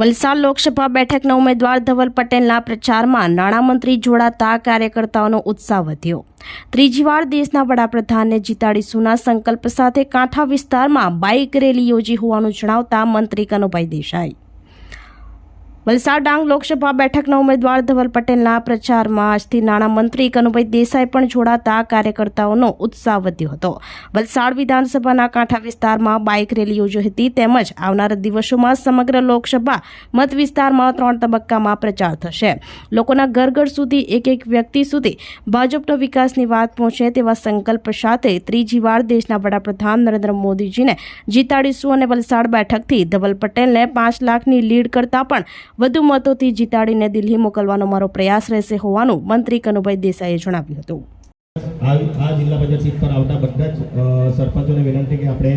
વલસાડ લોકસભા બેઠકના ઉમેદવાર ધવલ પટેલના પ્રચારમાં નાણામંત્રી જોડાતા કાર્યકર્તાઓનો ઉત્સાહ વધ્યો. ત્રીજીવાર દેશના વડાપ્રધાનને જીતાડીશુના સંકલ્પ સાથે કાંઠા વિસ્તારમાં બાઇક રેલી યોજી હોવાનું જણાવતા મંત્રી કનુભાઈ દેસાઈ. વલસાડ ડાંગ લોકસભા બેઠકના ઉમેદવાર ધવલ પટેલના પ્રચારમાં આજથી નાણામંત્રી કનુભાઈ દેસાઈ પણ જોડાતા કાર્યકર્તાઓનો ઉત્સાહ વધ્યો હતો. વલસાડ વિધાનસભાના કાંઠા વિસ્તારમાં બાઇક રેલી યોજી હતી તેમજ આવનારા દિવસોમાં સમગ્ર લોકસભા મત વિસ્તારમાં ત્રણ તબક્કામાં પ્રચાર થશે. લોકોના ઘર ઘર સુધી એક એક વ્યક્તિ સુધી ભાજપનો વિકાસની વાત પહોંચે તેવા સંકલ્પ સાથે ત્રીજી વાર દેશના વડાપ્રધાન નરેન્દ્ર મોદીજીને જીતાડીશું અને વલસાડ બેઠકથી ધવલ પટેલને પાંચ લાખની લીડ કરતાં પણ વધુ મતોથી જીતાડીને દિલ્હી મોકલવાનો મારો પ્રયાસ રહેશે હોવાનું મંત્રી કનુભાઈ દેસાઈએ જણાવ્યું હતું. આ જિલ્લા પંચાયત સીટ પર આવતા બધા જ સરપંચોને વિનંતી કે આપણે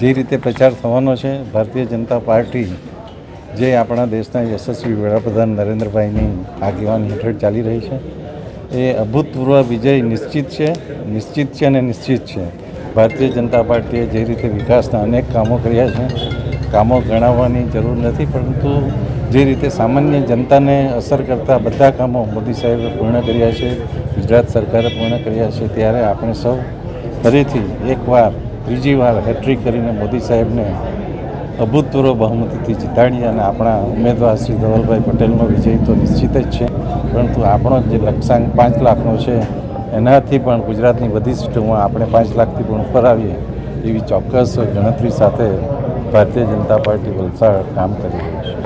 જે રીતે પ્રચાર થવાનો છે, ભારતીય જનતા પાર્ટી જે આપણા દેશના યશસ્વી વડાપ્રધાન નરેન્દ્રભાઈની આગેવાની હેઠળ ચાલી રહી છે, એ અભૂતપૂર્વ વિજય નિશ્ચિત છે નિશ્ચિત છે અને નિશ્ચિત છે. ભારતીય જનતા પાર્ટીએ જે રીતે વિકાસના અનેક કામો કર્યા છે, કામો ગણાવવાની જરૂર નથી, પરંતુ જે રીતે સામાન્ય જનતાને અસર કરતા બધા કામો મોદી સાહેબે પૂર્ણ કર્યા છે, ગુજરાત સરકારે પૂર્ણ કર્યા છે, ત્યારે આપણે સૌ ફરીથી એકવાર ત્રીજી વાર હેટ્રિક કરીને મોદી સાહેબને અભૂતપૂર્વ બહુમતીથી જીતાડી અને આપણા ઉમેદવાર શ્રી ધવલભાઈ પટેલનો વિજય તો નિશ્ચિત જ છે. પરંતુ આપણો જે લક્ષ્યાંક પાંચ લાખનો છે, એનાથી પણ ગુજરાતની બધી સીટોમાં આપણે પાંચ લાખથી પણ ઉપર આવીએ એવી ચોક્કસ ગણતરી સાથે ભારતીય જનતા પાર્ટી વલસાડ કામ કરી રહ્યું છે.